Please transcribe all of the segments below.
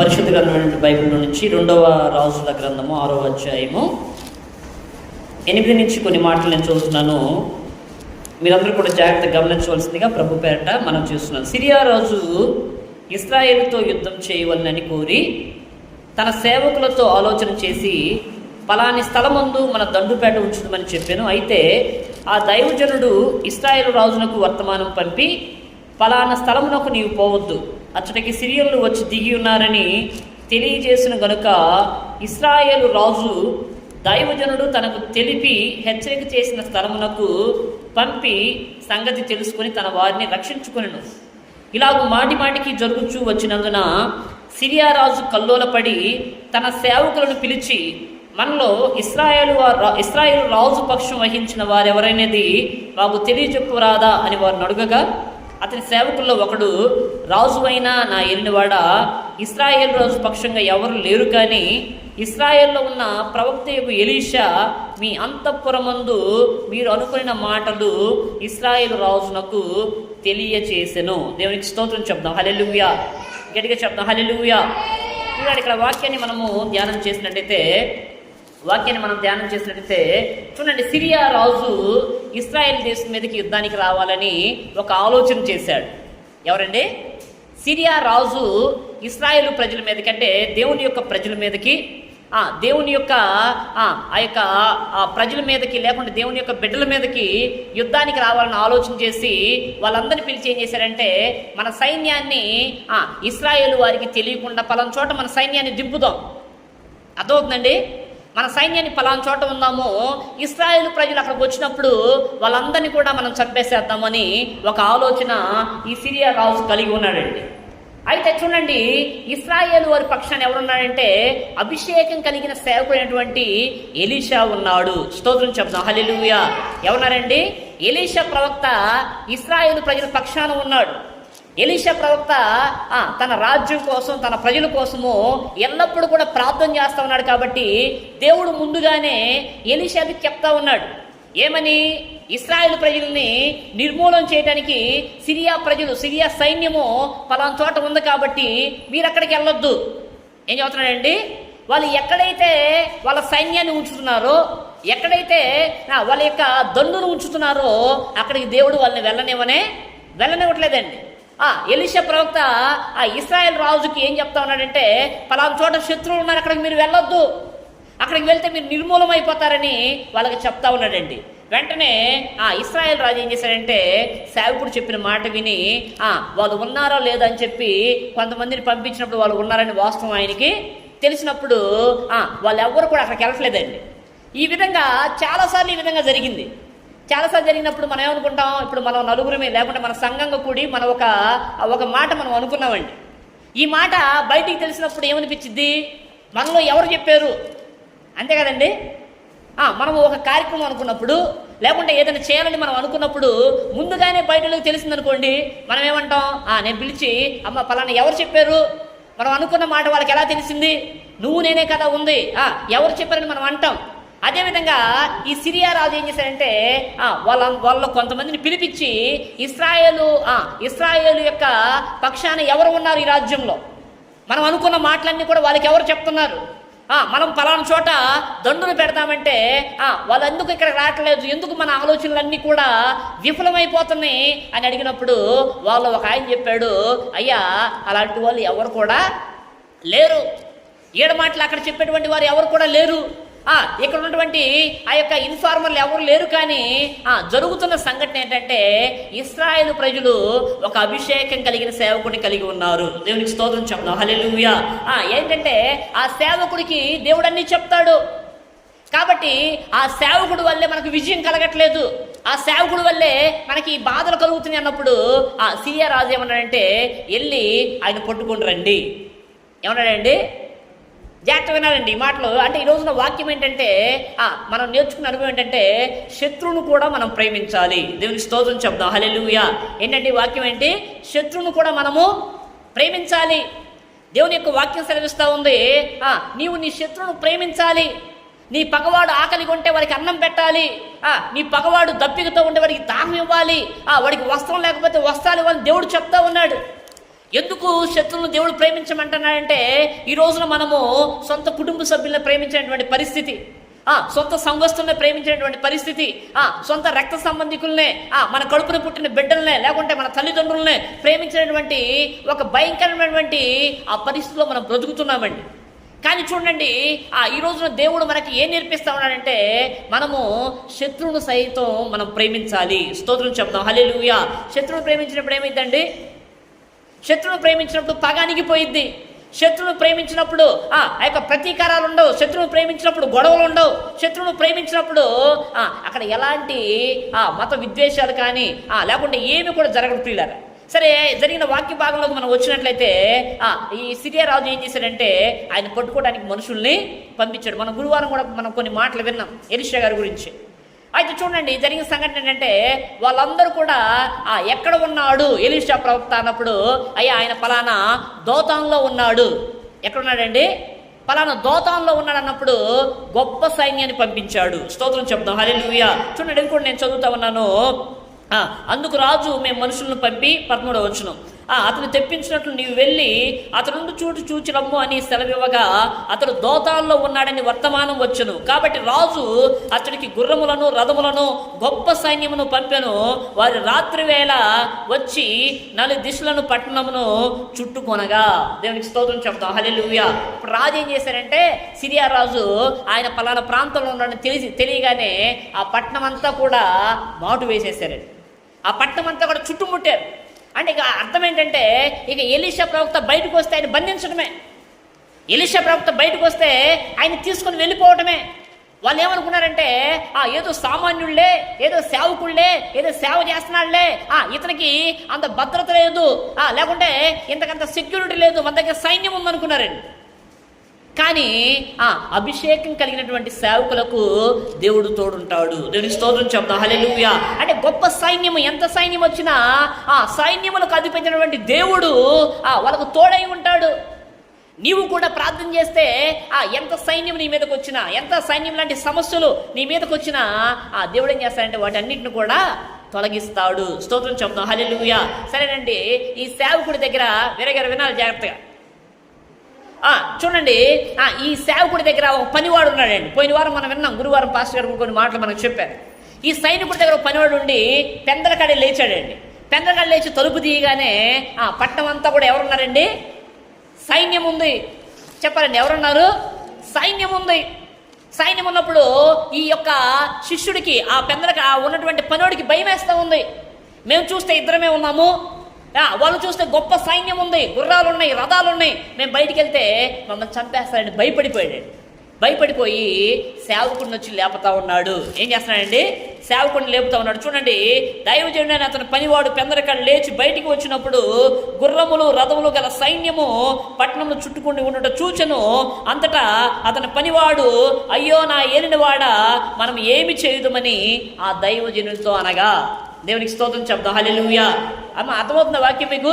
పరిశుద్ధ గ్రంథమైనటువంటి బైబిల్ నుంచి రెండవ రాజుల గ్రంథము ఆరవ అధ్యాయము. ఎనిమిది నుంచి కొన్ని మాటలు నేను చూస్తున్నాను. మీరందరూ కూడా జాగ్రత్తగా గమనించవలసిందిగా ప్రభు పేరట మనం చూస్తున్నాం. సిరియా రాజు ఇస్రాయేల్తో యుద్ధం చేయవలనని కోరి తన సేవకులతో ఆలోచన చేసి పలాని స్థలమందు మన దండుపేట ఉంచుదామని చెప్పాను. అయితే ఆ దైవజనుడు ఇస్రాయేల్ రాజునకు వర్తమానం పంపి పలానా స్థలమునకు నీవు పోవద్దు. అతడికి సిరియల్లు వచ్చి దిగి ఉన్నారని తెలియజేసిన గనుక ఇస్రాయేలు రాజు దైవజనుడు తనకు తెలిపి హెచ్చరిక చేసిన స్థలమునకు పంపి సంగతి తెలుసుకొని తన వారిని రక్షించుకొనెను. ఇలాగ మాటి మాటికి జరుగుచూ వచ్చినందున సిరియా రాజు కల్లోలపడి తన సేవకులను పిలిచి మనలో ఇస్రాయేలు వా- ఇస్రాయేలు రాజు పక్షం వహించిన వారెవరైనది మాకు తెలియచెప్పురాదా అని వారు అడుగగా అతని సేవకుల్లో ఒకడు రాజు అయినా నా ఏలినవాడ ఇస్రాయేల్ రాజు పక్షంగా ఎవరు లేరు కానీ ఇస్రాయేల్లో ఉన్న ప్రవక్తయకు ఎలీషా మీ అంతఃపురమందు మీరు అనుకున్న మాటలు ఇస్రాయేల్ రాజునకు తెలియచేసెను. దేవునికి స్తోత్రం చెప్దాం. హలెలుయా గట్టిగా చెప్దాం. హలెలుయా ఇక్కడ వాక్యాన్ని మనము ధ్యానం చేసినట్టయితే వాక్యాన్ని మనం ధ్యానం చేసినట్టయితే చూడండి సిరియా రాజు ఇస్రాయేల్ దేశం మీదకి యుద్ధానికి రావాలని ఒక ఆలోచన చేశాడు. ఎవరండి? సిరియా రాజు ఇస్రాయేల్ ప్రజల మీదకంటే దేవుని యొక్క ప్రజల మీదకి ఆ, దేవుని యొక్క ఆ యొక్క ఆ ప్రజల మీదకి లేకుంటే దేవుని యొక్క బిడ్డల మీదకి యుద్ధానికి రావాలని ఆలోచన చేసి వాళ్ళందరినీ పిలిచి ఏం చేశారంటే మన సైన్యాన్ని ఆ, ఇస్రాయేల్ వారికి తెలియకుండా పలం చోట మన సైన్యాన్ని దింపుదాం. అర్థమవుతుందండి? మన సైన్యాన్ని పలానా చోట ఉన్నాము ఇస్రాయేల్ ప్రజలు అక్కడికి వచ్చినప్పుడు వాళ్ళందరినీ కూడా మనం చంపేసేద్దామని ఒక ఆలోచన ఈ సిరియా రాజు కలిగి ఉన్నాడండి. అయితే చూడండి ఇస్రాయేల్ వారి పక్షాన్ని ఎవరున్నాడంటే అభిషేకం కలిగిన సేవకుడైనటువంటి ఎలీషా ఉన్నాడు. స్తోత్రం చెప్దాం. హల్లెలూయా. ఎవరున్నారండి? ఎలీషా ప్రవక్త ఇస్రాయేల్ ప్రజల పక్షాన ఉన్నాడు. ఎలీషా ప్రవక్త ఆ, తన రాజ్యం కోసం తన ప్రజల కోసము ఎల్లప్పుడూ కూడా ప్రార్థన చేస్తూ ఉన్నాడు కాబట్టి దేవుడు ముందుగానే ఎలీషాకి చెప్తా ఉన్నాడు. ఏమని? ఇస్రాయేల్ ప్రజల్ని నిర్మూలన చేయడానికి సిరియా ప్రజలు సిరియా సైన్యము పలానా చోట ఉంది కాబట్టి మీరు అక్కడికి వెళ్ళొద్దు. ఏం చెబుతున్నాడండి? వాళ్ళు ఎక్కడైతే వాళ్ళ సైన్యాన్ని ఉంచుతున్నారో ఎక్కడైతే వాళ్ళ యొక్క దండును ఉంచుతున్నారో అక్కడికి దేవుడు వాళ్ళని వెళ్ళనివ్వనే వెళ్ళనివ్వట్లేదండి. ఎలిషా ప్రవక్త ఆ ఇస్రాయల్ రాజుకి ఏం చెప్తా ఉన్నాడంటే పలానా చోట శత్రువులు ఉన్నారు అక్కడికి మీరు వెళ్ళొద్దు. అక్కడికి వెళ్తే మీరు నిర్మూలమైపోతారని వాళ్ళకి చెప్తా ఉన్నాడండి. వెంటనే ఆ ఇస్రాయల్ రాజు ఏం చేశాడంటే సేవకుడు చెప్పిన మాట విని ఆ వాళ్ళు ఉన్నారో లేదో అని చెప్పి కొంతమందిని పంపించినప్పుడు వాళ్ళు ఉన్నారని వాస్తవం ఆయనకి తెలిసినప్పుడు వాళ్ళు ఎవ్వరు కూడా అక్కడికి వెళ్ళట్లేదండి. ఈ విధంగా చాలాసార్లు ఈ విధంగా జరిగింది. చాలాసార్లు జరిగినప్పుడు మనం ఏమనుకుంటాం? ఇప్పుడు మనం నలుగురమే లేకుంటే మన సంఘంగా కూడి మనం ఒక ఒక మాట మనం అనుకున్నామండి. ఈ మాట బయటికి తెలిసినప్పుడు ఏమనిపించింది మనలో ఎవరు చెప్పారు? అంతే కదండి? మనం ఒక కార్యక్రమం అనుకున్నప్పుడు లేకుంటే ఏదైనా చేయాలని మనం అనుకున్నప్పుడు ముందుగానే బయటలోకి తెలిసిందనుకోండి మనం ఏమంటాం? ఆ, నేను పిలిచి అమ్మ పలానా ఎవరు చెప్పారు? మనం అనుకున్న మాట వాళ్ళకి ఎలా తెలిసింది? నువ్వు నేనే కదా ఉంది. ఆ, ఎవరు చెప్పారని మనం అంటాం. అదేవిధంగా ఈ సిరియా రాజు ఏం చేశారంటే వాళ్ళ వాళ్ళ కొంతమందిని పిలిపించి ఇస్రాయేలు ఇస్రాయేలు యొక్క పక్షాన ఎవరు ఉన్నారు ఈ రాజ్యంలో? మనం అనుకున్న మాటలన్నీ కూడా వాళ్ళకి ఎవరు చెప్తున్నారు? మనం పలానా చోట దండును పెడతామంటే వాళ్ళు ఎందుకు ఇక్కడ రావట్లేదు? ఎందుకు మన ఆలోచనలన్నీ కూడా విఫలమైపోతున్నాయి? అని అడిగినప్పుడు వాళ్ళు ఒక ఆయన చెప్పాడు అయ్యా అలాంటి వాళ్ళు ఎవరు కూడా లేరు. ఏడు మాటలు అక్కడ చెప్పేటువంటి వారు ఎవరు కూడా లేరు. ఇక్కడ ఉన్నటువంటి ఆ యొక్క ఇన్ఫార్మర్లు ఎవరు లేరు కానీ ఆ, జరుగుతున్న సంఘటన ఏంటంటే ఇస్రాయేల్ ప్రజలు ఒక అభిషేకం కలిగిన సేవకుడిని కలిగి ఉన్నారు. దేవునికి స్తోత్రం చెప్తాం హలెలుయా ఆ ఏంటంటే ఆ సేవకుడికి దేవుడు అన్ని చెప్తాడు. కాబట్టి ఆ సేవకుడు వల్లే మనకు విజయం కలగట్లేదు. ఆ సేవకుడు వల్లే మనకి ఈ బాధలు కలుగుతున్నాయి అన్నప్పుడు ఆ సీఏ రాజు ఏమన్నాడంటే వెళ్ళి ఆయన పట్టుకొని రండి. ఏమన్నాడండి? జాగ్రత్త వినాలండి ఈ మాటలు. అంటే ఈ రోజున వాక్యం ఏంటంటే ఆ, మనం నేర్చుకున్న అనుభవం ఏంటంటే శత్రువును కూడా మనం ప్రేమించాలి. దేవునికి స్తోత్రం చెప్దాం. హలెలుయా ఏంటంటే వాక్యం ఏంటి? శత్రువును కూడా మనము ప్రేమించాలి. దేవుని యొక్క వాక్యం సెలవిస్తూ ఉంది. ఆ, నీవు నీ శత్రువును ప్రేమించాలి. నీ పగవాడు ఆకలి కొంటే వాడికి అన్నం పెట్టాలి. ఆ, నీ పగవాడు దప్పికతో ఉంటే వాడికి దాహం ఇవ్వాలి. ఆ, వాడికి వస్త్రం లేకపోతే వస్త్రాలు ఇవ్వాలని దేవుడు చెప్తా ఉన్నాడు. ఎందుకు శత్రువులు దేవుడు ప్రేమించమంటున్నాడంటే ఈ రోజున మనము సొంత కుటుంబ సభ్యులను ప్రేమించేటువంటి పరిస్థితి. ఆ సొంత సంఘస్థుల్ని ప్రేమించేటువంటి పరిస్థితి. ఆ సొంత రక్త సంబంధికుల్నే ఆ మన కడుపున పుట్టిన బిడ్డలనే లేకుంటే మన తల్లిదండ్రులనే ప్రేమించినటువంటి ఒక భయంకరమైనటువంటి ఆ పరిస్థితిలో మనం బ్రతుకుతున్నామండి. కానీ చూడండి ఆ ఈ రోజున దేవుడు మనకి ఏం నేర్పిస్తా ఉన్నాడంటే మనము శత్రువును సైతం మనం ప్రేమించాలి. స్తోత్రం చెప్తాం హలే శత్రువును ప్రేమించినప్పుడు ఏమైందండి? శత్రువును ప్రేమించినప్పుడు పగానికి పోయిద్ది. శత్రువును ప్రేమించినప్పుడు ఆ యొక్క ప్రతీకారాలు ఉండవు. శత్రువును ప్రేమించినప్పుడు గొడవలు ఉండవు. శత్రువును ప్రేమించినప్పుడు ఆ, అక్కడ ఎలాంటి ఆ, మత విద్వేషాలు కానీ ఆ, లేకుంటే ఏమి కూడా జరగదు ప్రియులారా సరే జరిగిన వాక్య భాగంలోకి మనం వచ్చినట్లయితే ఆ, ఈ సిరియా రాజు ఏం చేశాడంటే ఆయన పట్టుకోవడానికి మనుషుల్ని పంపించాడు. మనం గురువారం కూడా మనం కొన్ని మాటలు విన్నాం ఎలిషా గారి గురించి. అయితే చూడండి జరిగిన సంఘటన ఏంటంటే వాళ్ళందరూ కూడా ఆ ఎక్కడ ఉన్నాడు ఎలిషా ప్రవక్త? అన్నప్పుడు అయ్యా ఆయన పలానా దోతాంలో ఉన్నాడు. ఎక్కడ ఉన్నాడండి? పలానా దోతాంలో ఉన్నాడు అన్నప్పుడు గొప్ప సైన్యాన్ని పంపించాడు. స్తోత్రం చెప్తాం లూయా చూడండి ఇది కూడా నేను చదువుతా ఉన్నాను. అందుకు రాజు మేము మనుషులను పంపి పదమూడవ వచ్చును అతను తెప్పించినట్లు నీవు వెళ్ళి అతనుండి చూడు చూటు చూచి రమ్ము అని సెలవివ్వగా అతడు దోతాల్లో ఉన్నాడని వర్తమానం వచ్చును. కాబట్టి రాజు అతడికి గుర్రములను రథములను గొప్ప సైన్యమును పంపెను. వారి రాత్రి వేళ వచ్చి నలు దిశలను పట్టణమును చుట్టుకొనగా. దేవునికి స్తోత్రం చెప్తాం హల్లెలూయా. ఇప్పుడు రాజు ఏం చేశారంటే సిరియా రాజు ఆయన పలానా ప్రాంతంలో ఉన్నాడని తెలిసి తెలియగానే ఆ పట్టణం అంతా కూడా మాటు వేసేసారండి ఆ పట్టణం అంతా కూడా చుట్టుముట్టారు. అంటే ఇక అర్థం ఏంటంటే ఇక ఎలీషా ప్రవక్త బయటకు వస్తే ఆయన బంధించడమే. ఎలీషా ప్రవక్త బయటకు వస్తే ఆయన తీసుకొని వెళ్ళిపోవటమే. వాళ్ళు ఏమనుకున్నారంటే ఆ ఏదో సామాన్యుళ్ళే ఏదో సేవకుళ్ళే ఏదో సేవ చేస్తున్నాళ్ళే ఆ ఇతనికి అంత భద్రత లేదు. ఆ లేకుంటే ఇంతకంత సెక్యూరిటీ లేదు. మన దగ్గర సైన్యం ఉందనుకున్నారండి. కానీ ఆ అభిషేకం కలిగినటువంటి సేవకులకు దేవుడు తోడుంటాడు. దేవుని స్తోత్రం చెప్తాం హలెలుయా అంటే గొప్ప సైన్యము ఎంత సైన్యం వచ్చినా ఆ సైన్యములకు అధిపించినటువంటి దేవుడు ఆ వాళ్ళకు తోడై ఉంటాడు. నీవు కూడా ప్రార్థన చేస్తే ఆ ఎంత సైన్యం నీ మీదకి వచ్చినా ఎంత సైన్యం లాంటి సమస్యలు నీ మీదకి వచ్చినా ఆ దేవుడు ఏం చేస్తాడంటే వాటన్నిటిని కూడా తొలగిస్తాడు. స్తోత్రం చెప్తాం హలెలుయా సరేనండి. ఈ సేవకుడి దగ్గర విరగర వినాలి జాగ్రత్తగా. చూడండి. ఈ సేవకుడి దగ్గర ఒక పనివాడు ఉన్నాడండి. పోయిన వారం మనం విన్నాం గురువారం పాస్టర్ గారు కొన్ని మాటలు మనకు చెప్పారు. ఈ సైనికుడి దగ్గర ఒక పనివాడు ఉండి పెందలకాడే లేచాడండి. పెందలకాడ లేచి తలుపు తీయగానే ఆ పట్టణం అంతా కూడా ఎవరున్నారండి? సైన్యం ఉంది. చెప్పారండి ఎవరున్నారు? సైన్యం ఉంది. సైన్యం ఉన్నప్పుడు ఈ యొక్క శిష్యుడికి ఆ పెందలక ఆ ఉన్నటువంటి పనివాడికి భయం వేస్తూ ఉంది. మేము చూస్తే ఇద్దరమే ఉన్నాము. వాళ్ళు చూస్తే గొప్ప సైన్యం ఉంది గుర్రాలు ఉన్నాయి రథాలు ఉన్నాయి మేము బయటికి వెళ్తే మమ్మల్ని చంపేస్తాడని భయపడిపోయాడు. భయపడిపోయి సేవకుడిని వచ్చి లేపుతా ఉన్నాడు. ఏం చేస్తున్నాడండి? సేవకుడిని లేపుతా ఉన్నాడు. చూడండి దైవజనుడు అని అతని పనివాడు పెందరకాడు లేచి బయటికి వచ్చినప్పుడు గుర్రములు రథములు గల సైన్యము పట్టణమును చుట్టుకుండి ఉండట చూచెను. అంతటా అతని పనివాడు అయ్యో నా ఏలినవాడ మనం ఏమి చేయుదమని ఆ దైవజనుడితో అనగా దేవునికి స్తోత్రం చెప్దాం. హలెలుయా అమ్మ అర్థమవుతుందా వాక్యం మీకు?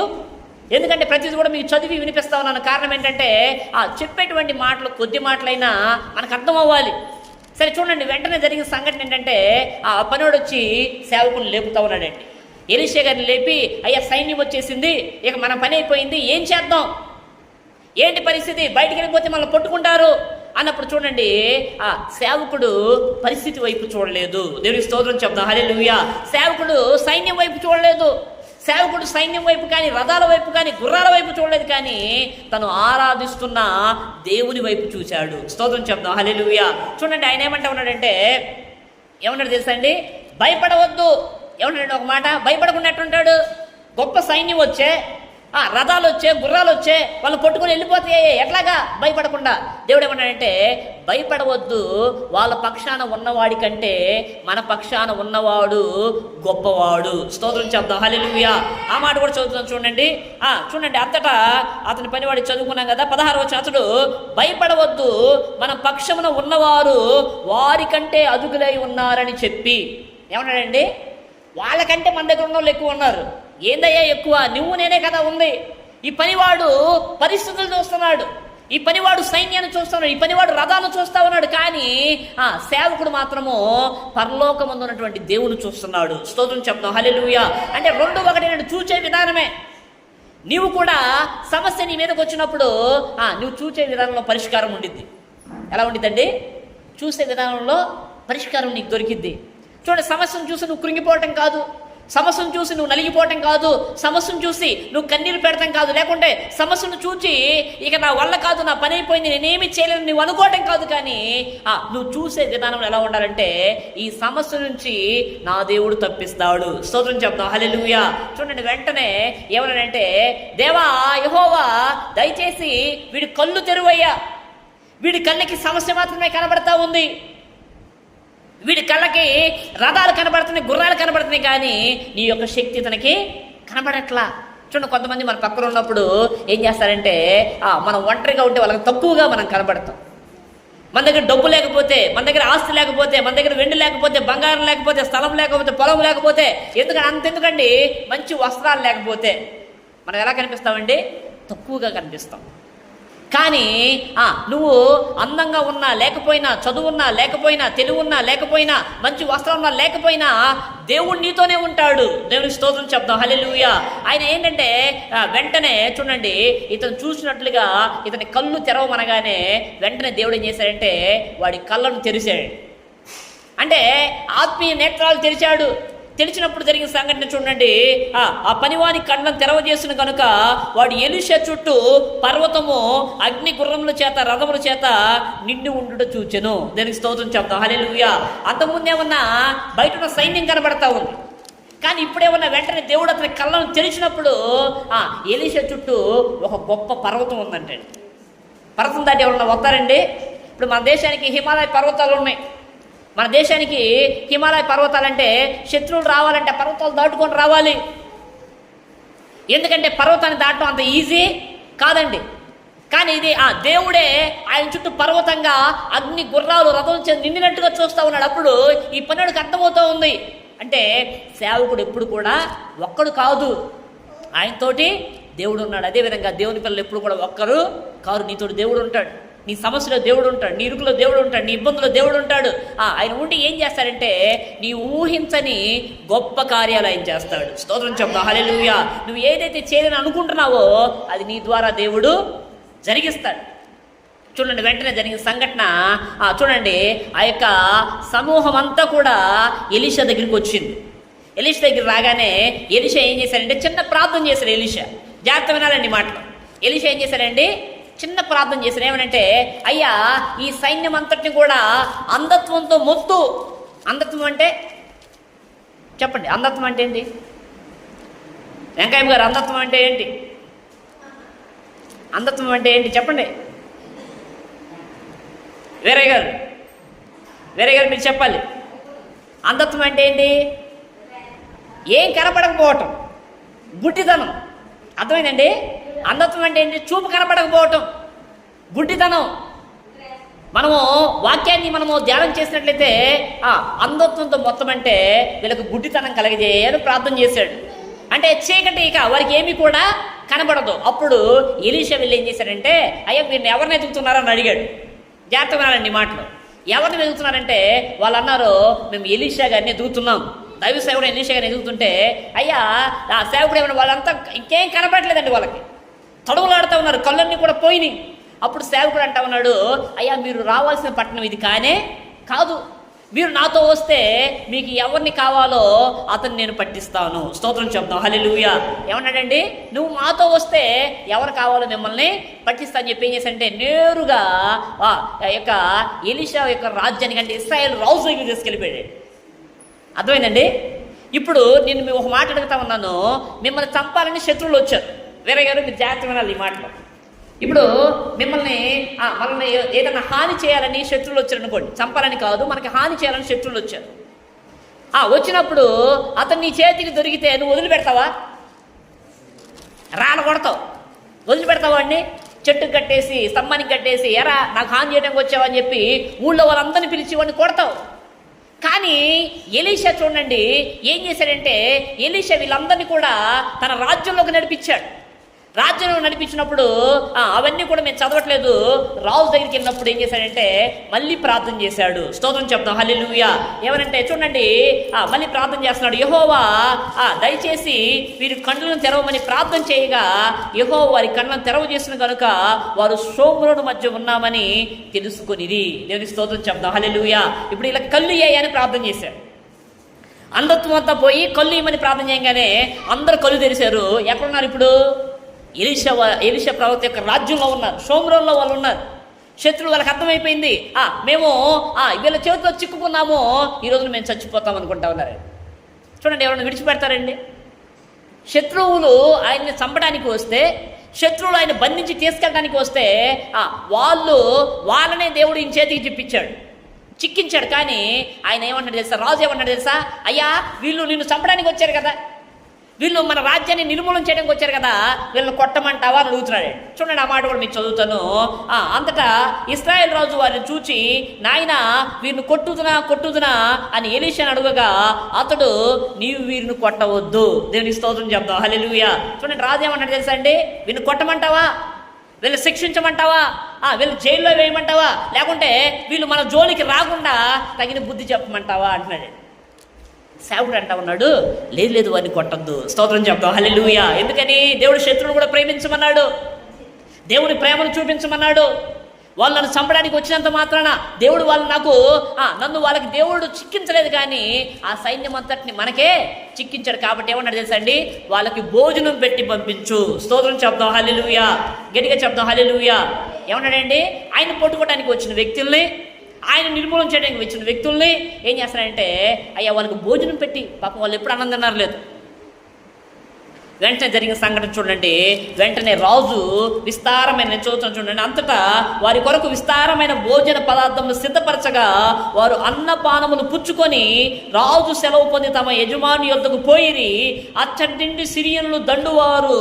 ఎందుకంటే ప్రతిదీ కూడా మీకు చదివి వినిపిస్తా ఉన్నాను. కారణం ఏంటంటే ఆ చెప్పేటువంటి మాటలు కొద్ది మాటలైనా మనకు అర్థం అవ్వాలి సరే చూడండి వెంటనే జరిగిన సంఘటన ఏంటంటే ఆ పనివాడు వచ్చి సేవకుని లేపుతా ఉన్నాడండి. ఎలిషే గారిని లేపి అయ్యా సైన్యం వచ్చేసింది. ఇక మన పని అయిపోయింది. ఏం చేద్దాం? ఏంటి పరిస్థితి? బయటికి వెళ్ళిపోతే మనల్ని పట్టుకుంటారు. అన్నప్పుడు చూడండి ఆ సేవకుడు పరిస్థితి వైపు చూడలేదు. దేవుడి స్తోత్రం చెప్దాం. హరే లూయా సేవకుడు సైన్యం వైపు చూడలేదు. సేవకుడు సైన్యం వైపు కానీ రథాల వైపు కానీ గుర్రాల వైపు చూడలేదు కానీ తను ఆరాధిస్తున్న దేవుని వైపు చూశాడు. స్తోత్రం చెప్తాం హల్లెలూయా. చూడండి ఆయన ఏమంటా ఉన్నాడంటే ఏమన్నాడు తెలుసా అండి? భయపడవద్దు. ఏమన్నాడు ఒక మాట? భయపడకుండా ఉంటాడు గొప్ప సైన్యం వచ్చే ఆ రథాలు వచ్చే గుర్రాలు వచ్చే వాళ్ళు కొట్టుకుని వెళ్ళిపోతే ఎట్లాగా భయపడకుండా? దేవుడు ఏమన్నాడంటే భయపడవద్దు వాళ్ళ పక్షాన ఉన్నవాడి కంటే మన పక్షాన ఉన్నవాడు గొప్పవాడు. స్తోత్రం చెప్దాం. హల్లెలూయా. ఆ మాట కూడా చదువుతున్నాం చూడండి. ఆ చూడండి అంతటా అతని పనివాడి చదువుకున్నాం కదా పదహారు వచ్చి అతడు భయపడవద్దు మన పక్షమున ఉన్నవారు వారికంటే అదుగులై ఉన్నారని చెప్పి. ఏమన్నాడండి? వాళ్ళకంటే మన దగ్గర ఉన్న వాళ్ళు ఎక్కువ ఉన్నారు. ఏందయ్యా ఎక్కువ? నువ్వు నేనే కదా ఉంది. ఈ పనివాడు పరిస్థితులు చూస్తున్నాడు. ఈ పనివాడు సైన్యాన్ని చూస్తున్నాడు. ఈ పనివాడు రథాలు చూస్తా ఉన్నాడు. కానీ ఆ సేవకుడు మాత్రము పరలోకముందు ఉన్నటువంటి దేవుని చూస్తున్నాడు. స్తోత్రం చెప్తాం హల్లెలూయా. అంటే రెండు ఒకటి నేను చూచే విధానమే. నీవు కూడా సమస్య నీ మీదకి వచ్చినప్పుడు ఆ, నువ్వు చూసే విధానంలో పరిష్కారం ఉండిద్ది. ఎలా ఉండిద్దండి? చూసే విధానంలో పరిష్కారం నీకు దొరికిద్ది. చూడండి సమస్యను చూసి నువ్వు కృంగిపోవటం కాదు. సమస్యను చూసి నువ్వు నలిగిపోవటం కాదు సమస్యను చూసి నువ్వు కన్నీరు పెడటం కాదు. లేకుంటే సమస్యను చూచి ఇక నా వల్ల కాదు నా పని అయిపోయింది నేనేమి చేయలేను నువ్వు అనుకోవటం కాదు కానీ ఆ, నువ్వు చూసే విధానం ఎలా ఉండాలంటే ఈ సమస్య నుంచి నా దేవుడు తప్పిస్తాడు. స్తోత్రం చెప్తాం. హల్లెలూయా. చూడండి వెంటనే ఏమనంటే దేవా యహోవా దయచేసి వీడి కళ్ళు తెరువయ్యా. వీడి కళ్ళకి సమస్య మాత్రమే కనబడతా ఉంది. వీడి కళ్ళకి రథాలు కనబడుతున్నాయి గుర్రాలు కనబడుతున్నాయి కానీ నీ యొక్క శక్తి తనకి కనబడట్లా. చూడండి కొంతమంది మన పక్కన ఉన్నప్పుడు ఏం చేస్తారంటే మనం ఒంటరిగా ఉంటే వాళ్ళకి తక్కువగా మనం కనబడతాం. మన దగ్గర డబ్బు లేకపోతే మన దగ్గర ఆస్తి లేకపోతే మన దగ్గర వెండి లేకపోతే బంగారం లేకపోతే స్థలం లేకపోతే పొలం లేకపోతే ఎందుకంటే అంతెందుకండి మంచి వస్త్రాలు లేకపోతే. మనం ఎలా కనిపిస్తామండి? తక్కువగా కనిపిస్తాం. కానీ నువ్వు అందంగా ఉన్నా లేకపోయినా చదువున్నా లేకపోయినా తెలివి ఉన్నా లేకపోయినా మంచి వస్త్రం ఉన్నా లేకపోయినా దేవుడు నీతోనే ఉంటాడు. దేవుని స్తోత్రం చెప్దాం. హలెలుయ ఆయన ఏంటంటే వెంటనే చూడండి ఇతను చూసినట్లుగా ఇతని కళ్ళు తెరవమనగానే వెంటనే దేవుడు ఏం చేశాడంటే వాడి కళ్ళను తెరిచాడు. అంటే ఆత్మీయ నేత్రాలు తెరిచాడు. తెలిసినప్పుడు జరిగిన సంఘటన చూడండి. ఆ ఆ పనివాని కళ్ళను తెరవజేసిన కనుక వాడు ఎలిష చుట్టూ పర్వతము అగ్ని గుర్రముల చేత రథముల చేత నిండి ఉండుట చూచెను. దానికి స్తోత్రం చెప్తాం. హల్లెలూయా. అంతకుముందు ఏమన్నా బయట ఉన్న సైన్యం కనబడతా ఉంది. కానీ ఇప్పుడేమన్నా వెంటనే దేవుడు అతని కళ్ళను తెరిచినప్పుడు ఆ ఎలిష చుట్టూ ఒక గొప్ప పర్వతం ఉందంటే పర్వతం దాటి ఎవరన్నా వస్తారండి? ఇప్పుడు మన దేశానికి హిమాలయ పర్వతాలు ఉన్నాయి. మన దేశానికి హిమాలయ పర్వతాలంటే శత్రువులు రావాలంటే పర్వతాలు దాటుకొని రావాలి. ఎందుకంటే పర్వతాన్ని దాటడం అంత ఈజీ కాదండి. కానీ ఇది ఆ దేవుడే ఆయన చుట్టూ పర్వతంగా అగ్ని గుర్రాలు రథం నిండినట్టుగా చూస్తూ ఉన్నాడు. అప్పుడు ఈ పన్నెండుకి అర్థమవుతూ ఉంది. అంటే సేవకుడు ఎప్పుడు కూడా ఒక్కడు కాదు. ఆయనతోటి దేవుడు ఉన్నాడు. అదేవిధంగా దేవుని పిల్లలు ఎప్పుడు కూడా ఒక్కరు కారు. నీతోటి దేవుడు ఉంటాడు. నీ సమస్యలో దేవుడు ఉంటాడు నీ ఇరుకులో దేవుడు ఉంటాడు నీ ఇబ్బందులో దేవుడు ఉంటాడు. ఆ, ఆయన ఉండి ఏం చేస్తాడంటే నీ ఊహించని గొప్ప కార్యాలు ఆయన చేస్తాడు. స్తోత్రం చెప్తా హలెలుయా నువ్వు ఏదైతే చేయాలని అనుకుంటున్నావో అది నీ ద్వారా దేవుడు జరిగిస్తాడు. చూడండి వెంటనే జరిగిన సంఘటన. చూడండి ఆ యొక్క సమూహం అంతా కూడా ఎలిష దగ్గరికి వచ్చింది. ఎలిష దగ్గర రాగానే ఎలిష ఏం చేశాడంటే చిన్న ప్రార్థన చేశాడు ఎలిష. జాగ్రత్త వినాలండి మాటలు. ఎలిష ఏం చేశాడండి? చిన్న ప్రార్థన చేసిన ఏమనంటే అయ్యా ఈ సైన్యం అంతటిని కూడా అంధత్వంతో మొత్తు. అంధత్వం అంటే చెప్పండి అంధత్వం అంటే ఏంటి? వెంకయ్య గారు అంధత్వం అంటే ఏంటి? అంధత్వం అంటే ఏంటి? చెప్పండి. వేరే గారు వేరే గారు మీరు చెప్పాలి. అంధత్వం అంటే ఏంటి? ఏం కనపడకపోవటం. గుడ్డితనం అర్థమైందండి? అంధత్వం అంటే ఏంటి? చూపు కనపడకపోవటం. గుడ్డితనం. మనము వాక్యాన్ని మనము ధ్యానం చేసినట్లయితే ఆ అంధత్వంతో మొత్తం అంటే వీళ్ళకు గుడ్డితనం కలిగజేయని ప్రార్థన చేశాడు. అంటే చీకటి ఇక వారికి ఏమీ కూడా కనబడదు. అప్పుడు ఎలీషా వెళ్ళి ఏం చేశాడంటే అయ్యా మీరు ఎవరిని ఎదుగుతున్నారని అడిగాడు. జాగ్రత్తగా వినాలండి మాటలు. ఎవరిని వెతుకుతున్నారంటే వాళ్ళు అన్నారు మేము ఎలీషా గారిని ఎదుగుతున్నాం. దైవ సేవకుడు ఎలీషా గారిని ఎదుగుతుంటే అయ్యా ఆ సేవకుడు ఏమైనా వాళ్ళంతా ఇంకేం కనపడలేదండి వాళ్ళకి. తడవలాడుతూ ఉన్నారు కళ్ళన్నీ కూడా పోయినాయి. అప్పుడు సేవకుడు అంటా ఉన్నాడు అయ్యా మీరు రావాల్సిన పట్టణం ఇది కానే కాదు. మీరు నాతో వస్తే మీకు ఎవరిని కావాలో అతన్ని నేను పట్టిస్తాను. స్తోత్రం చెప్తాం హల్లెలూయా. ఏమన్నాడండి? నువ్వు మాతో వస్తే ఎవరు కావాలో మిమ్మల్ని పట్టిస్తా అని చెప్పి ఏం చేశాడంటే నేరుగా ఆ యొక్క ఎలిషా యొక్క రాజ్యానికి అంటే ఇస్రాయల్ రాజు దగ్గరికి తీసుకెళ్ళిపోయాడు. అర్థమైందండి? ఇప్పుడు నేను ఒక మాట అడుగుతా ఉన్నాను. మిమ్మల్ని చంపాలని శత్రువులు వచ్చారు. వేరే గారు మీరు జాగ్రత్త వినాలి ఈ మాటలో. ఇప్పుడు మిమ్మల్ని మనల్ని ఏదైనా హాని చేయాలని శత్రువులు వచ్చారు అనుకోండి. చంపాలని కాదు మనకి హాని చేయాలని శత్రువులు వచ్చారు. ఆ వచ్చినప్పుడు అతను నీ చేతికి దొరికితే నువ్వు వదిలిపెడతావా? రాళ్ళ కొడతావు. వదిలిపెడతావా అండి చెట్టుకు కట్టేసి స్తంభానికి కట్టేసి ఎరా నాకు హాని చేయడానికి వచ్చావని చెప్పి ఊళ్ళో వాళ్ళందరినీ పిలిచి వాడిని కొడతావు. కానీ ఎలీషా చూడండి ఏం చేశాడంటే ఎలీషా వీళ్ళందరినీ కూడా తన రాజ్యంలోకి నడిపించాడు. రాజ్యం నడిపించినప్పుడు ఆ, అవన్నీ కూడా మేము చదవట్లేదు. రాజు దగ్గరికి వెళ్ళినప్పుడు ఏం చేశాడంటే మళ్ళీ ప్రార్థన చేశాడు. స్తోత్రం చెప్తాం హల్లెలూయా. ఏమనంటే చూడండి ఆ, మళ్ళీ ప్రార్థన చేస్తున్నాడు. యహోవా ఆ, దయచేసి వీరి కండ్లను తెరవమని ప్రార్థన చేయగా యహో వారి కండ్లను తెరవ చేసిన కనుక వారు సోమరుడు మధ్య ఉన్నామని తెలుసుకునిది దేవుని స్తోత్రం చెప్తాం హల్లెలూయా. ఇప్పుడు ఇలా కళ్ళు అని ప్రార్థన చేశాడు. అంధత్వం అంతా పోయి కళ్ళు ఇవ్వమని ప్రార్థన చేయగానే అందరు కళ్ళు తెరిచారు. ఎక్కడున్నారు ఇప్పుడు? ఎలిషా ఎలిషా ప్రవక్త యొక్క రాజ్యంలో ఉన్నారు సోమరంలో వాళ్ళు ఉన్నారు. శత్రువు వాళ్ళకి అర్థమైపోయింది. ఆ మేము ఆ వీళ్ళ చేతిలో చిక్కుకున్నాము ఈ రోజున మేము చచ్చిపోతాం అనుకుంటా ఉన్నారు. చూడండి ఎవరైనా విడిచిపెడతారండి? శత్రువులు ఆయన్ని చంపడానికి వస్తే శత్రువులు ఆయన బంధించి తీసుకెళ్ళడానికి వస్తే ఆ, వాళ్ళు వాళ్ళనే దేవుడు ఈయన చేతికి చెప్పించాడు చిక్కించాడు కానీ ఆయన ఏమన్నాడు తెలుసా? రాజు ఏమన్నాడు తెలుసా? అయ్యా వీళ్ళు నిన్ను చంపడానికి వచ్చారు కదా. వీళ్ళు మన రాజ్యాన్ని నిర్మూలన చేయడానికి వచ్చారు కదా వీళ్ళని కొట్టమంటావా అని అడుగుతున్నాడు చూడండి ఆ మాట కూడా మీకు చదువుతాను. ఆ, అంతటా ఇస్రాయల్ రాజు వారిని చూచి నాయన వీరిని కొట్టుదునా కొట్టుదునా? అని ఎలీషాని అడుగగా అతడు నీవు వీరిని కొట్టవద్దు. దేవుని స్తోత్రం చెప్తాం హలెలుయా చూడండి రాజు ఏమన్నాడు తెలుసా అండి? వీరిని కొట్టమంటావా? వీళ్ళు శిక్షించమంటావా? వీళ్ళు జైల్లో వేయమంటావా? లేకుంటే వీళ్ళు మన జోలికి రాకుండా తగిన బుద్ధి చెప్పమంటావా? అంటున్నాడు. సేవకుడు అంటా ఉన్నాడు. లేదు లేదు వాడిని కొట్టద్దు. స్తోత్రం చెప్తాం. హల్లెలూయా. ఎందుకని? దేవుడు శత్రువును కూడా ప్రేమించమన్నాడు. దేవుని ప్రేమను చూపించమన్నాడు. వాళ్ళు నన్ను చంపడానికి వచ్చినంత మాత్రాన దేవుడు వాళ్ళు నాకు ఆ, నన్ను వాళ్ళకి దేవుడు చిక్కించలేదు కానీ ఆ సైన్యం అంతటిని మనకే చిక్కించాడు కాబట్టి ఏమన్నాడు తెలుసండి? వాళ్ళకి భోజనం పెట్టి పంపించు. స్తోత్రం చెప్తాం. హల్లెలూయా. గట్టిగా చెప్తాం. హల్లెలూయా. ఏమన్నాడండి? ఆయన పట్టుకోవడానికి వచ్చిన వ్యక్తుల్ని ఆయన నిర్మూలన చేయడానికి వచ్చిన వ్యక్తుల్ని ఏం చేస్తారంటే అయ్యా వాళ్ళకి భోజనం పెట్టి పాపం వాళ్ళు ఎప్పుడు అన్నం తిన్నారు లేదు. వెంటనే జరిగిన సంఘటన చూడండి. వెంటనే రాజు విస్తారమైన నేను చదువుతాను చూడండి. అంతటా వారి కొరకు విస్తారమైన భోజన పదార్థములు సిద్ధపరచగా వారు అన్నపానములు పుచ్చుకొని రాజు సెలవు పొంది తమ యజమాని యొద్దకు పోయిరి. అచ్చటింటి సిరియన్లు దండువారు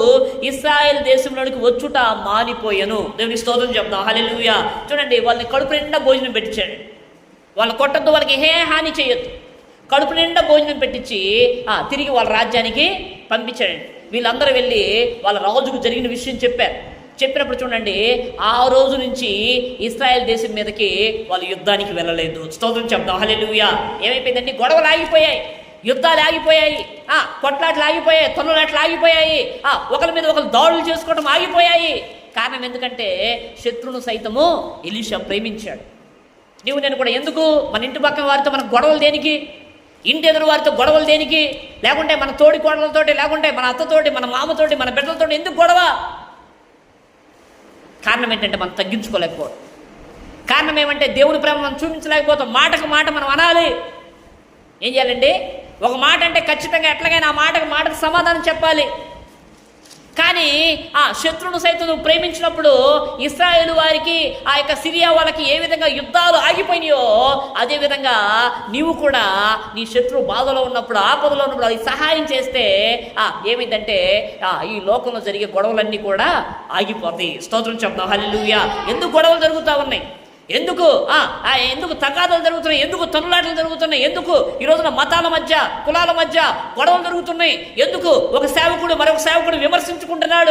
ఇస్రాయేల్ దేశంలోనికి వచ్చుట మానిపోయాను. దేవుని స్తోత్రం చెప్తాం హల్లెలూయా. చూడండి వాళ్ళని కడుపు నిండా భోజనం పెట్టించాడు. వాళ్ళు కొట్టద్దు వాళ్ళకి ఏ హాని చేయొద్దు. కడుపు నిండా భోజనం పెట్టించి తిరిగి వాళ్ళ రాజ్యానికి పంపించాడండి. వీళ్ళందరూ వెళ్ళి వాళ్ళ రాజుకు జరిగిన విషయం చెప్పారు. చెప్పినప్పుడు చూడండి ఆ రోజు నుంచి ఇస్రాయెల్ దేశం మీదకి వాళ్ళు యుద్ధానికి వెళ్ళలేదు. స్తోత్రం చెప్దాం. హలెలుయా ఏమైపోయిందండి? గొడవలు ఆగిపోయాయి. యుద్ధాలు ఆగిపోయాయి. ఆ కొట్లాట్లు ఆగిపోయాయి. తొన్నలాట్లు ఆగిపోయాయి. ఆ ఒకరి మీద ఒకరు దాడులు చేసుకోవడం ఆగిపోయాయి. కారణం ఎందుకంటే శత్రువును సైతము ఎలీషా ప్రేమించాడు. నీవు నేను కూడా ఎందుకు? మన ఇంటి పక్కన వారితో మన గొడవలు దేనికి? ఇంటి ఎదురు వారితో గొడవలు దేనికి? లేకుంటే మన తోడి కోడలతోటి లేకుంటే మన అత్తతోటి మన మామతోటి మన బిడ్డలతోటి ఎందుకు గొడవ? కారణం ఏంటంటే మనం తగ్గించుకోలేకపోవడం. కారణం ఏమంటే దేవుని ప్రేమ మనం చూపించలేకపోతాం. మాటకు మాట మనం అనాలి. ఏం చేయాలండి? ఒక మాట అంటే ఖచ్చితంగా ఎట్లాగైనా ఆ మాటకు మాటకు సమాధానం చెప్పాలి. కానీ ఆ శత్రువును సైతం నువ్వు ప్రేమించినప్పుడు ఇస్రాయేల్ వారికి ఆ యొక్క సిరియా వాళ్ళకి ఏ విధంగా యుద్ధాలు ఆగిపోయినాయో అదేవిధంగా నీవు కూడా నీ శత్రువు బాధలో ఉన్నప్పుడు ఆపదలో ఉన్నప్పుడు అది సహాయం చేస్తే ఆ ఏమైందంటే ఆ, ఈ లోకంలో జరిగే గొడవలన్నీ కూడా ఆగిపోతాయి. స్తోత్రం చెప్తాం హల్లెలూయా. ఎందుకు గొడవలు జరుగుతూ ఉన్నాయి? ఎందుకు? ఆ, ఆ, ఎందుకు తగాదాలు జరుగుతున్నాయి? ఎందుకు తనులాటలు జరుగుతున్నాయి? ఎందుకు? ఈ రోజున మతాల మధ్య కులాల మధ్య గొడవలు జరుగుతున్నాయి. ఎందుకు? ఒక సేవకుడు మరొక సేవకుడు విమర్శించుకుంటున్నాడు.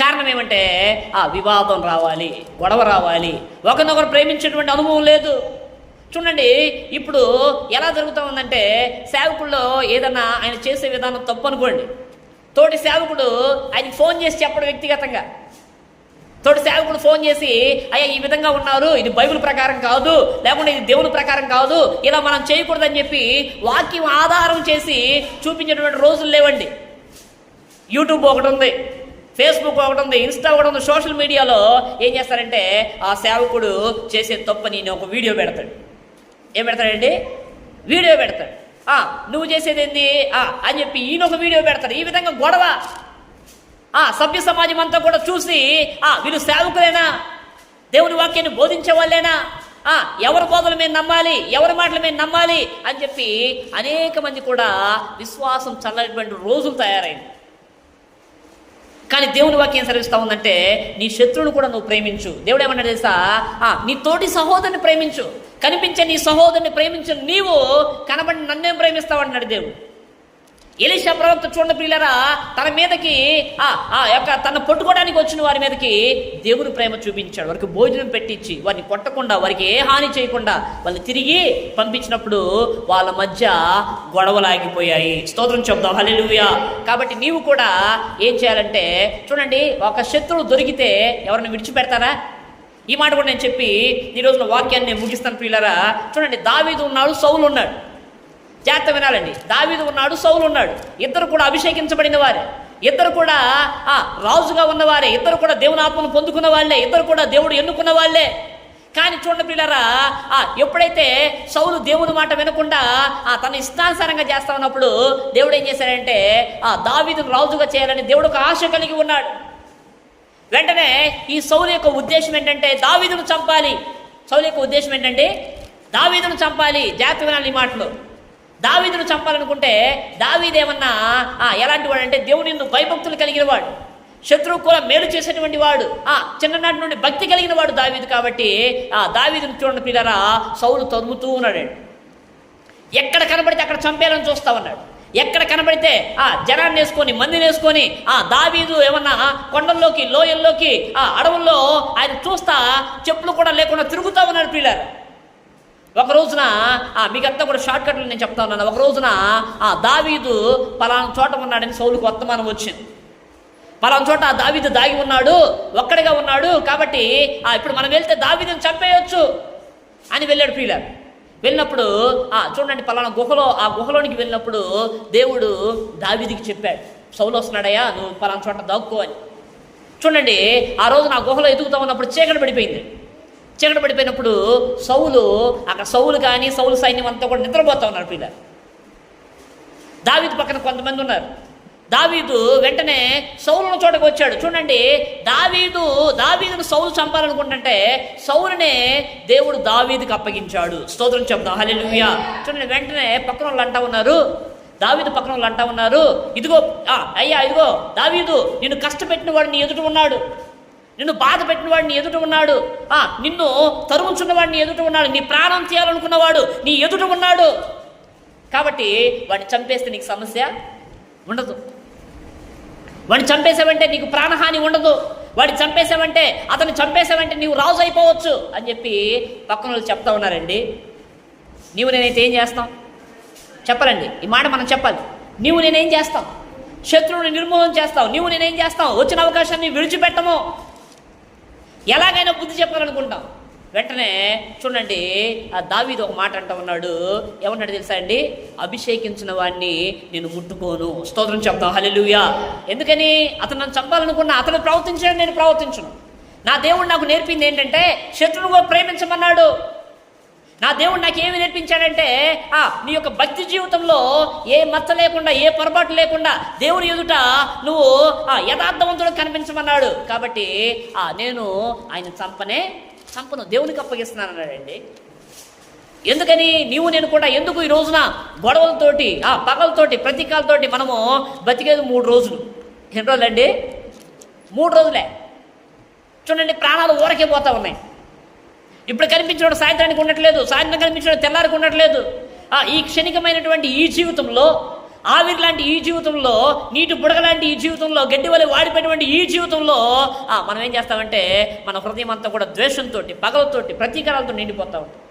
కారణం ఏమంటే ఆ వివాదం రావాలి గొడవ రావాలి. ఒకరినొకరు ప్రేమించేటువంటి అనుభవం లేదు. చూడండి ఇప్పుడు ఎలా జరుగుతూ ఉందంటే సేవకుల్లో ఏదన్నా ఆయన చేసే విధానం తప్పు అనుకోండి. తోటి సేవకుడు ఆయనకి ఫోన్ చేసి చెప్పడం వ్యక్తిగతంగా. తోటి సేవకుడు ఫోన్ చేసి అయ్యా ఈ విధంగా ఉన్నారు. ఇది బైబిల్ ప్రకారం కాదు. లేకుంటే ఇది దేవుని ప్రకారం కాదు. ఇలా మనం చేయకూడదని చెప్పి వాక్యం ఆధారం చేసి చూపించేటువంటి రోజులు లేవండి. యూట్యూబ్ ఒకటి ఉంది ఫేస్బుక్ ఒకటి ఉంది ఇన్స్టా ఒకటి ఉంది. సోషల్ మీడియాలో ఏం చేస్తారంటే ఆ సేవకుడు చేసే తప్పని నేను ఒక వీడియో పెడతాడు. ఏం పెడతాడండి? వీడియో పెడతాడు. ఆ, నువ్వు చేసేది ఏంది? ఆ, అని చెప్పి ఈయన ఒక వీడియో పెడతాడు. ఈ విధంగా గొడవ ఆ సభ్య సమాజం అంతా కూడా చూసి ఆ వీళ్ళు సేవకులేనా? దేవుని వాక్యాన్ని బోధించే వాళ్ళేనా? ఆ ఎవరి బోధల మీద నమ్మాలి? ఎవరి మాటల మీద నమ్మాలి? అని చెప్పి అనేక మంది కూడా విశ్వాసం చల్లటువంటి రోజులు తయారైంది. కానీ దేవుని వాక్యం సరిస్తా ఉందంటే నీ శత్రువును కూడా నువ్వు ప్రేమించు. దేవుడు ఏమన్నా తెలుసా? ఆ, నీ తోటి సహోదరుని ప్రేమించు. కనిపించే నీ సహోదరుని ప్రేమించు నీవు కనబడి నన్నేం ప్రేమిస్తావు? అన్నాడు దేవుడు. ఎలిషా ప్రవక్త చూడండి ప్రియులరా తన మీదకి ఆ ఆ యొక్క తన పట్టుకోవడానికి వచ్చిన వారి మీదకి దేవుని ప్రేమ చూపించాడు. వారికి భోజనం పెట్టించి వారిని కొట్టకుండా వారికి ఏ హాని చేయకుండా వాళ్ళని తిరిగి పంపించినప్పుడు వాళ్ళ మధ్య గొడవలాగిపోయాయి. స్తోత్రం చెప్దాం. హలెలుయా కాబట్టి నీవు కూడా ఏం చేయాలంటే చూడండి ఒక శత్రువు దొరికితే ఎవరిని విడిచిపెడతారా? ఈ మాట కూడా నేను చెప్పి ఈ రోజున వాక్యాన్ని నేను ముగిస్తాను ప్రియులరా. చూడండి దావీదు ఉన్నాడు సౌలు ఉన్నాడు. జాగ్రత్త వినాలండి. దావీదు ఉన్నాడు సౌలు ఉన్నాడు. ఇద్దరు కూడా అభిషేకించబడిన వారే. ఇద్దరు కూడా ఆ రాజుగా ఉన్నవారే ఇద్దరు కూడా దేవుని ఆత్మను పొందుకున్న వాళ్ళే. ఇద్దరు కూడా దేవుడు ఎన్నుకున్న వాళ్ళే. కానీ చూడండి పిల్లరా ఆ ఎప్పుడైతే సౌలు దేవుని మాట వినకుండా ఆ తన ఇష్టానుసారంగా చేస్తా ఉన్నప్పుడు దేవుడు ఏం చేశాడంటే ఆ దావీదును రాజుగా చేయాలని దేవుడు ఒక ఆశ కలిగి ఉన్నాడు. వెంటనే ఈ సౌలు యొక్క ఉద్దేశం ఏంటంటే దావీదును చంపాలి. సౌలు యొక్క ఉద్దేశం ఏంటంటే దావీదును చంపాలి. జాగ్రత్త వినాలి ఈ మాటలు. దావీదును చంపాలనుకుంటే దావీదేమన్నా ఆ, ఎలాంటి వాడు అంటే దేవుని యందు భయభక్తులు కలిగిన వాడు శత్రువు కూడా మేలు చేసేటువంటి వాడు ఆ చిన్ననాటి నుండి భక్తి కలిగిన వాడు దావీదు కాబట్టి ఆ దావీదును చూడండి పిల్లరా సౌలు తరుముతూ ఉన్నాడు. ఎక్కడ కనబడితే అక్కడ చంపేయాలని చూస్తా ఉన్నాడు. ఎక్కడ కనబడితే ఆ జనాన్ని వేసుకొని మందిని వేసుకొని ఆ దావీదు ఏమన్నా కొండల్లోకి లోయల్లోకి ఆ అడవుల్లో ఆయన చూస్తా చెప్పులు కూడా లేకుండా తిరుగుతూ ఉన్నాడు పిల్లలు ఒక రోజున ఆ మీకంతా కూడా షార్ట్ కట్లు నేను చెప్తా ఉన్నాను. ఒక రోజున ఆ దావీదు పలానా చోట ఉన్నాడని సౌలుకు వర్తమానం వచ్చింది. పలానా చోట ఆ దావీదు దాగి ఉన్నాడు ఒక్కడిగా ఉన్నాడు కాబట్టి ఆ ఇప్పుడు మనం వెళ్తే దావీదుని చంపేయొచ్చు అని వెళ్ళాడు ప్రియులారు వెళ్ళినప్పుడు ఆ చూడండి పలానా గుహలో ఆ గుహలోనికి వెళ్ళినప్పుడు దేవుడు దావీదికి చెప్పాడు. సౌలు వస్తున్నాడయ్యా నువ్వు పలానా చోట దాక్కో అని. చూడండి ఆ రోజు నా గుహలో ఎదుగుతా ఉన్నప్పుడు చీకటి పడిపోయింది. చీకటి పడిపోయినప్పుడు సౌలు అక్కడ సౌలు కానీ సౌలు సైన్యం అంతా కూడా నిద్రపోతా ఉన్నారు పిల్లలు. దావీదు పక్కన కొంతమంది ఉన్నారు. దావీదు వెంటనే సౌలును చోటకు వచ్చాడు. చూడండి దావీదు దావీదును సౌలు చంపాలనుకుంటుంటే సౌలునే దేవుడు దావీదుకి అప్పగించాడు. స్తోత్రం చెప్దాం. హలెలుయా చూడండి వెంటనే పక్కన వాళ్ళు అంటా ఉన్నారు. దావీదు పక్కన వాళ్ళు అంటా ఉన్నారు. ఇదిగో ఆ, అయ్యా ఇదిగో దావీదు నిన్ను కష్టపెట్టిన వాడు నీ ఎదుట ఉన్నాడు. నిన్ను బాధ పెట్టిన వాడిని ఎదుట ఉన్నాడు. ఆ నిన్ను తరుముచున్న వాడిని ఎదుట ఉన్నాడు. నీ ప్రాణం చేయాలనుకున్నవాడు నీ ఎదుట ఉన్నాడు. కాబట్టి వాడిని చంపేస్తే నీకు సమస్య ఉండదు. వాడిని చంపేసావంటే నీకు ప్రాణహాని ఉండదు. వాడిని చంపేసావంటే అతను చంపేసావంటే నీవు రాజు అయిపోవచ్చు అని చెప్పి పక్కన వాళ్ళు చెప్తా ఉన్నారండి. నీవు నేనైతే ఏం చేస్తాం? చెప్పాలండి ఈ మాట మనం చెప్పాలి. నీవు నేనేం చేస్తాం? శత్రువుని నిర్మూలన చేస్తావు. నీవు నేనేం చేస్తావు? వచ్చిన అవకాశాన్ని విడిచిపెట్టము. ఎలాగైనా బుద్ధి చెప్పాలనుకుంటాం. వెంటనే చూడండి ఆ దావీది ఒక మాట అంటా ఉన్నాడు. ఏమన్నాడు తెలుసా అండి? అభిషేకించిన వాడిని నేను ముట్టుకోను. స్తోత్రం చెప్తాం. హలెలుయా ఎందుకని? అతను నన్ను చంపాలనుకున్నా అతను ప్రవర్తించాడు నేను ప్రవర్తించను. నా దేవుడు నాకు నేర్పింది ఏంటంటే శత్రువును ప్రేమించమన్నాడు. నా దేవుడు నాకు ఏమి నేర్పించాడంటే ఆ నీ యొక్క భక్తి జీవితంలో ఏ మచ్చ లేకుండా ఏ పొరపాటు లేకుండా దేవుని ఎదుట నువ్వు ఆ యథార్థవంతుడు కనిపించమన్నాడు. కాబట్టి ఆ నేను ఆయన చంపనే చంపను దేవునికి అప్పగిస్తున్నాను అన్నాడండి ఎందుకని? నీవు నేను కూడా ఎందుకు ఈ రోజున గొడవలతోటి ఆ పగలతోటి ప్రతీకాలతోటి మనము బతికేది మూడు రోజులు? ఎన్ని రోజులండి? మూడు రోజులే. చూడండి ప్రాణాలు ఊరకే పోతా ఉన్నాయి. ఇప్పుడు కనిపించడం సాయంత్రానికి ఉండట్లేదు సాయంత్రం కనిపించడం తెల్లారికి ఉండట్లేదు. ఆ, ఈ క్షణికమైనటువంటి ఈ జీవితంలో ఆవిరి లాంటి ఈ జీవితంలో నీటి బుడగ లాంటి ఈ జీవితంలో గడ్డి వల్ల వాడిపోయినటువంటి ఈ జీవితంలో మనం ఏం చేస్తామంటే మన హృదయం అంతా కూడా ద్వేషంతో పగలతోటి ప్రతీకారాలతో నిండిపోతా ఉంటాం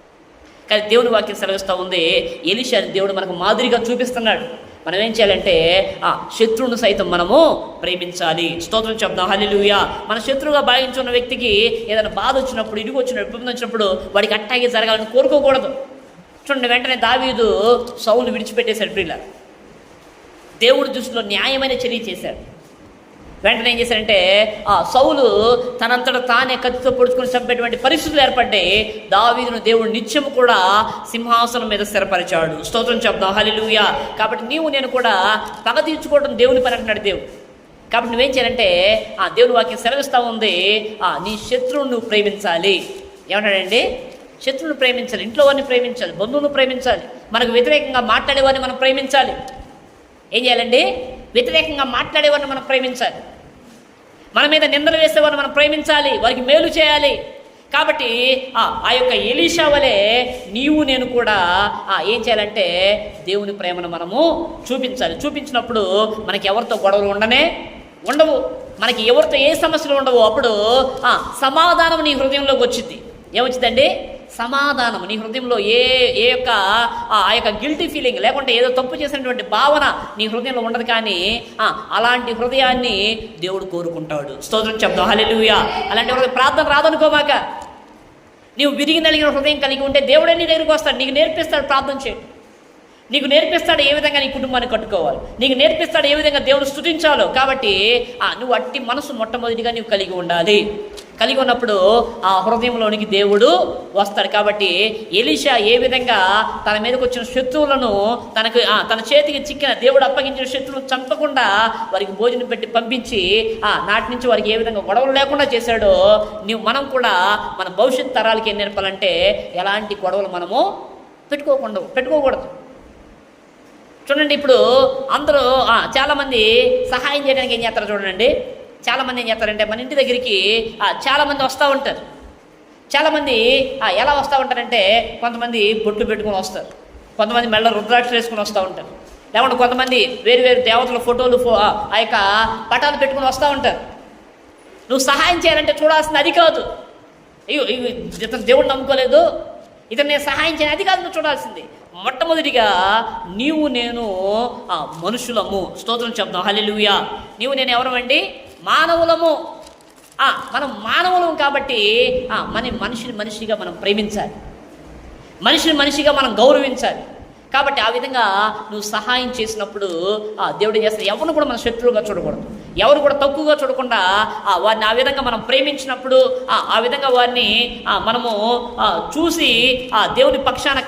కానీ దేవుని వాక్యం సెలవిస్తూ ఉంది ఎలిషాని దేవుడు మనకు మాదిరిగా చూపిస్తున్నాడు. మనం ఏం చేయాలంటే ఆ శత్రువును సైతం మనము ప్రేమించాలి. స్తోత్రం చెప్దాం. హలిలుయా మన శత్రువుగా భావించున్న వ్యక్తికి ఏదైనా బాధ వచ్చినప్పుడు ఇరుగు వచ్చినప్పుడు ఇబ్బంది వచ్చినప్పుడు వాడికి అట్టాగే జరగాలని కోరుకోకూడదు. చూడండి వెంటనే దావీదు సౌలు విడిచిపెట్టేశాడు ప్రియుల దేవుడి దృష్టిలో న్యాయమైన చర్య చేశాడు. వెంటనే ఏం చేశారంటే ఆ సౌలు తనంతట తానే కత్తితో పొడుచుకుని చంపేటువంటి పరిస్థితులు ఏర్పడ్డాయి. దావీదును దేవుడు నిత్యం కూడా సింహాసనం మీద స్థిరపరిచాడు. స్తోత్రం చెప్దాం. హలిలుయా కాబట్టి నీవు నేను కూడా పగ తీర్చుకోవడం దేవుని పని అంటున్నాడు దేవుడు. కాబట్టి నువ్వేం చేయాలంటే ఆ దేవుని వాక్యం సెలవిస్తూ ఉంది. ఆ నీ శత్రువును నువ్వు ప్రేమించాలి. ఏమన్నాడండి? శత్రువును ప్రేమించాలి. ఇంట్లో వారిని ప్రేమించాలి. బంధువును ప్రేమించాలి. మనకు వ్యతిరేకంగా మాట్లాడేవారిని మనం ప్రేమించాలి. ఏం చేయాలండి? వ్యతిరేకంగా మాట్లాడేవారిని మనం ప్రేమించాలి. మన మీద నిందలు వేసేవారిని మనం ప్రేమించాలి. వారికి మేలు చేయాలి. కాబట్టి ఆ ఆ యొక్క ఎలీషా వలె నీవు నేను కూడా ఆ, ఏం చేయాలంటే దేవుని ప్రేమను మనము చూపించాలి. చూపించినప్పుడు మనకి ఎవరితో గొడవలు ఉండనే ఉండవు. మనకి ఎవరితో ఏ సమస్యలు ఉండవు. అప్పుడు ఆ, సమాధానం నీ హృదయంలోకి వచ్చింది. ఏమొచ్చిందండి? సమాధానం నీ హృదయంలో ఏ ఏ యొక్క ఆ ఆ యొక్క గిల్టీ ఫీలింగ్ లేకుంటే ఏదో తప్పు చేసినటువంటి భావన నీ హృదయంలో ఉండదు కానీ అలాంటి హృదయాన్ని దేవుడు కోరుకుంటాడు. స్తోత్రం చెప్తాం హలెలుయా అలాంటి హృదయం ప్రార్థన రాదనుకోమాక. నీవు విరిగి నలిగిన హృదయం కలిగి ఉంటే దేవుడే నీ దగ్గరికి వస్తాడు. నీకు నేర్పిస్తాడు ప్రార్థన చేయండి. నీకు నేర్పిస్తాడు ఏ విధంగా నీ కుటుంబాన్ని కట్టుకోవాలి. నీకు నేర్పిస్తాడు ఏ విధంగా దేవుడు స్థుతించాలో కాబట్టి ఆ నువ్వు అట్టి మనసు మొట్టమొదటిగా నువ్వు కలిగి ఉండాలి. కలిగి ఉన్నప్పుడు ఆ హృదయంలోనికి దేవుడు వస్తాడు. కాబట్టి ఎలీషా ఏ విధంగా తన మీదకి వచ్చిన శత్రువులను తనకు తన చేతికి చిక్కిన దేవుడు అప్పగించిన శత్రువులను చంపకుండా వారికి భోజనం పెట్టి పంపించి ఆ నాటి నుంచి వారికి ఏ విధంగా గొడవలు లేకుండా చేశాడో నీవు మనం కూడా మన భవిష్యత్ తరాలకి ఏం నేర్పాలంటే ఎలాంటి గొడవలు మనము పెట్టుకోకుండా పెట్టుకోకూడదు. చూడండి ఇప్పుడు అందరూ చాలామంది సహాయం చేయడానికి ఏం చేస్తారో చూడండి. చాలామంది ఏం చేస్తారంటే మన ఇంటి దగ్గరికి చాలామంది వస్తూ ఉంటారు. చాలామంది ఎలా వస్తూ ఉంటారంటే కొంతమంది బొట్లు పెట్టుకొని వస్తారు. కొంతమంది మెళ్ళ రుద్రాక్ష వేసుకొని వస్తూ ఉంటారు. లేకుంటే కొంతమంది వేరు వేరు దేవతల ఫోటోలు ఫో ఆ యొక్క పటాలు పెట్టుకొని వస్తూ ఉంటారు. నువ్వు సహాయం చేయాలంటే చూడాల్సింది అది కాదు. అయ్యో ఇతను దేవుడు నమ్ముకోలేదు. ఇతను నేను సహాయం చేయను అది కాదు నువ్వు చూడాల్సింది. మొట్టమొదటిగా నీవు నేను ఆ, మనుషులము. స్తోత్రం చెప్దాం. హల్లెలూయా. నీవు నేను ఎవరమండి? మానవులము. ఆ, మనం మానవులం కాబట్టి ఆ, మన మనిషిని మనిషిగా మనం ప్రేమించాలి. మనిషిని మనిషిగా మనం గౌరవించాలి. కాబట్టి ఆ విధంగా నువ్వు సహాయం చేసినప్పుడు ఆ దేవుడు చేస్తే ఎవరిని కూడా మన శత్రువుగా చూడకూడదు. ఎవరు కూడా తక్కువగా చూడకుండా ఆ వారిని ఆ విధంగా మనం ప్రేమించినప్పుడు ఆ ఆ విధంగా వారిని ఆ మనము చూసి ఆ దేవుని పక్షాన